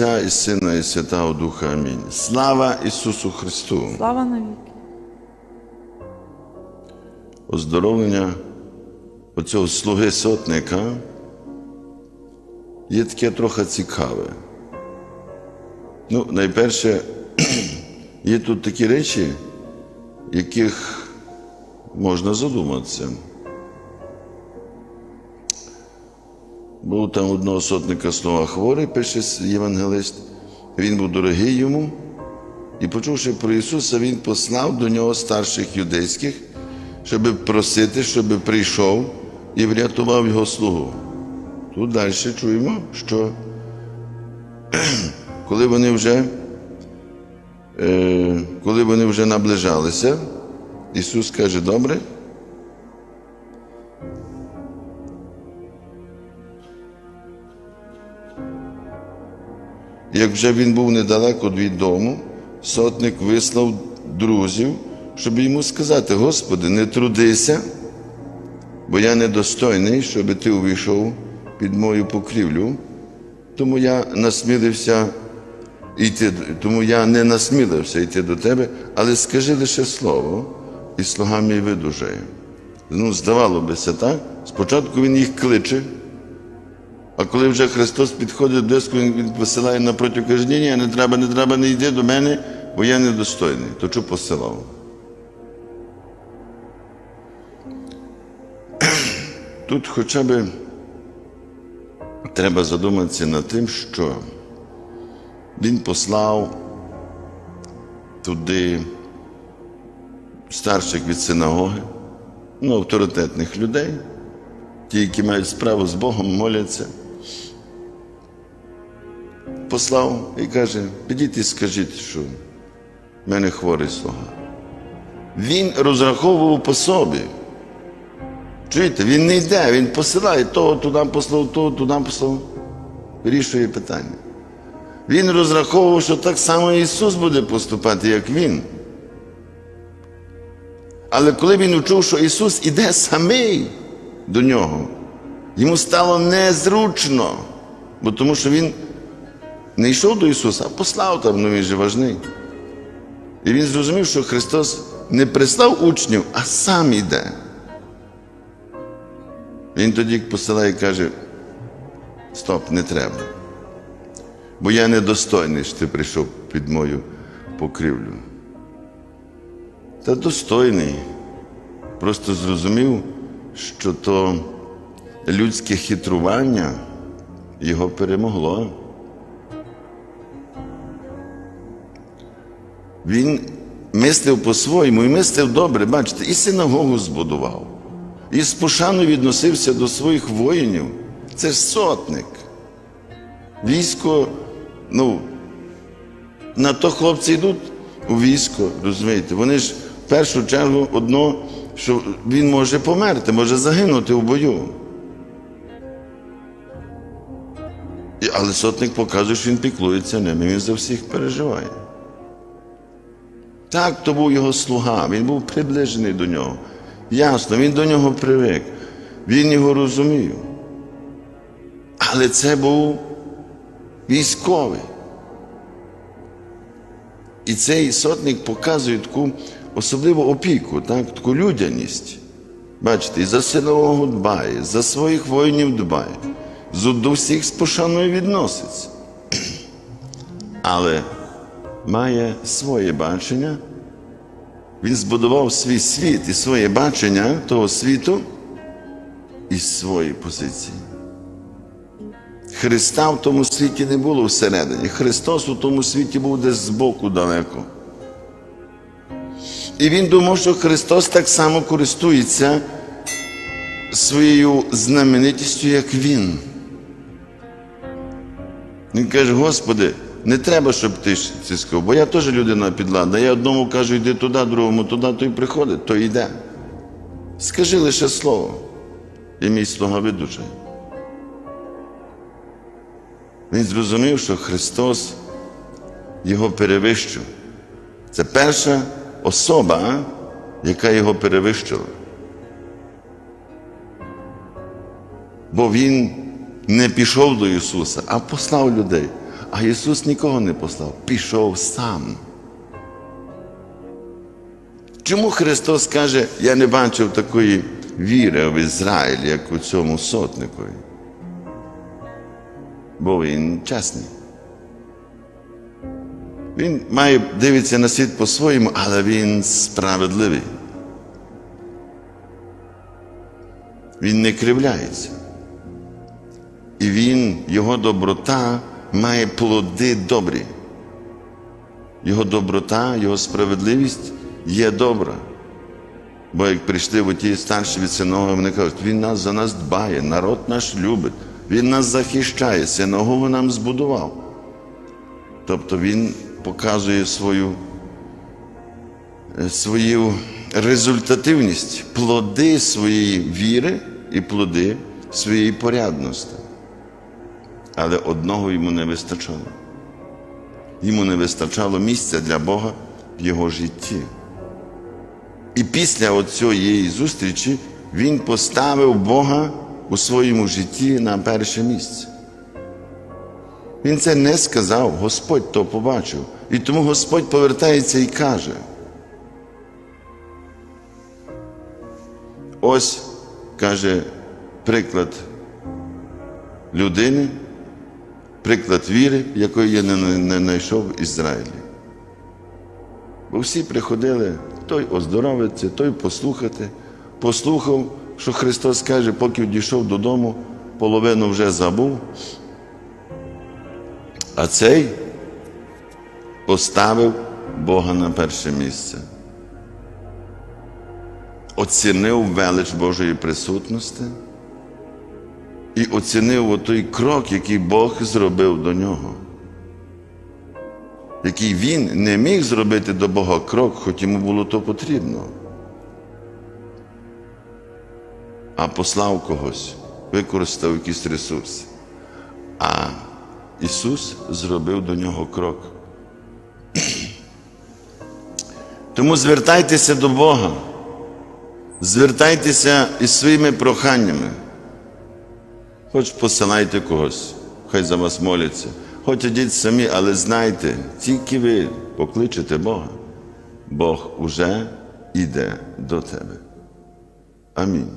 Отця і Сина, і Святого Духа. Амінь. Слава Ісусу Христу! Слава навіки. Оздоровлення оцього слуги сотника є таке трохи цікаве. Ну, найперше, є тут такі речі, яких можна задуматися. Був там одного сотника слова хворий, пише євангелист. Він був дорогий йому. І почувши про Ісуса, Він послав до нього старших юдейських, щоб просити, щоб прийшов і врятував його слугу. Тут далі чуємо, що коли вони вже, е, коли вони вже наближалися, Ісус каже, добре. Як вже він був недалеко від дому, сотник вислав друзів, щоб йому сказати: Господи, не трудися, бо я недостойний, щоб ти увійшов під мою покрівлю. Тому я насмілився йти, тому я не насмілився йти до тебе, але скажи лише слово, і слуга мій видужає. Ну, здавало бися так. Спочатку він їх кличе, а коли вже Христос підходить диску, Він посилає ні, ні, не треба, не треба, не йди до мене, бо я недостойний. То що посилав? Тут хоча б треба задуматися над тим, що він послав туди старших від синагоги, ну, авторитетних людей, ті, які мають справу з Богом, моляться. Послав і каже, підіть і скажіть, що в мене хворий слуга. Він розраховував по собі. Чуєте, він не йде, він посилає того туди послав, того туди послав. Вирішує питання. Він розраховував, що так само Ісус буде поступати, як Він. Але коли він почув, що Ісус іде самий до нього, йому стало незручно, бо тому що Він не йшов до Ісуса, а послав там, ну він же важний. І він зрозумів, що Христос не прислав учнів, а сам іде. Він тоді посилає і каже: Стоп, не треба. Бо я недостойний, що ти прийшов під мою покрівлю. Та достойний. Просто зрозумів, що то людське хитрування його перемогло. Він мислив по-своєму і мислив добре, бачите, і синагогу збудував, і з пошаною відносився до своїх воїнів. Це ж сотник. Військо, ну, на то хлопці йдуть у військо, розумієте? Вони ж в першу чергу одно, що він може померти, може загинути в бою. Але сотник показує, що він піклується ними, він за всіх переживає. Так, то був його слуга, він був приближений до нього. Ясно, він до нього привик, він його розумів. Але це був військовий. І цей сотник показує таку особливу опіку, так, таку людяність. Бачите, і за синового дбає, за своїх воїнів дбає, до всіх з пошаною відноситься. Але має своє бачення. Він збудував свій світ і своє бачення того світу із своєї позиції. Христа в тому світі не було всередині. Христос у тому світі був десь збоку далеко. І він думав, що Христос так само користується своєю знаменитістю, як Він. Він каже, Господи, не треба, щоб ти це бо я теж людина підлада. Я одному кажу, йди туди, другому туди, той приходить, той йде. Скажи лише слово, і мій слуга видужає. Він зрозумів, що Христос його перевищив. Це перша особа, яка його перевищила. Бо він не пішов до Ісуса, а послав людей. А Ісус нікого не послав, пішов сам. Чому Христос каже, я не бачив такої віри в Ізраїлі, як у цьому сотникові? Бо він чесний. Він має дивитися на світ по-своєму, але він справедливий. Він не кривляється. І він, його доброта має плоди добрі. Його доброта, його справедливість є добра. Бо як прийшли в ті старші від синоги, вони кажуть, він нас за нас дбає, народ наш любить, він нас захищає, синагогу нам збудував. Тобто він показує свою, е, свою результативність, плоди своєї віри і плоди своєї порядності. Але одного йому не вистачало. Йому не вистачало місця для Бога в його житті. І після цієї зустрічі він поставив Бога у своєму житті на перше місце. Він це не сказав, Господь то побачив. І тому Господь повертається і каже. Ось каже приклад людини, приклад віри, якої я не, знайшов в Ізраїлі. Бо всі приходили, той оздоровиться, той послухати. Послухав, що Христос каже, поки дійшов додому, половину вже забув. А цей поставив Бога на перше місце. Оцінив велич Божої присутності і оцінив той крок, який Бог зробив до нього який він не міг зробити до Бога крок, хоч йому було то потрібно. А послав когось, використав якісь ресурси. А Ісус зробив до нього крок. Тому звертайтеся до Бога, звертайтеся із своїми проханнями. Хоч посилайте когось, хай за вас моляться. Хоч ідіть самі, але знайте, тільки ви покличете Бога, Бог уже йде до тебе. Амінь.